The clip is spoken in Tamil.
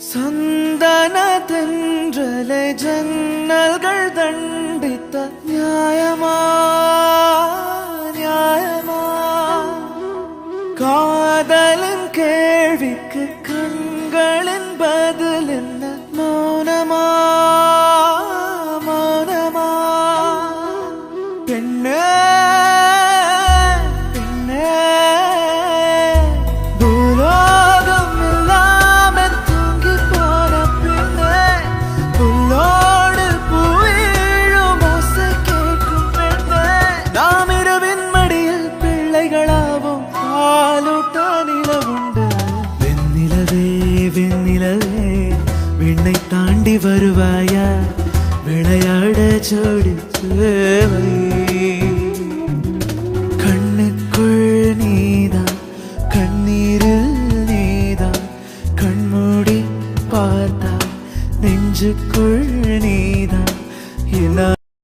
சந்தன தென்றலை ஜன்னல்கள் தண்டித்த நியாயமா நியாயமா? காதலின் கேள்விக்கு கண்களின் பதில் என்ன மௌனமா? நிலவே விண்ணை தாண்டி வருவாயா? விளையாட ஜோடி தேவை கண்ணுக்குள் நீதான் கண்ணீரில் நீதான் கண்மூடி பார்த்தா நெஞ்சுக்குள் நீ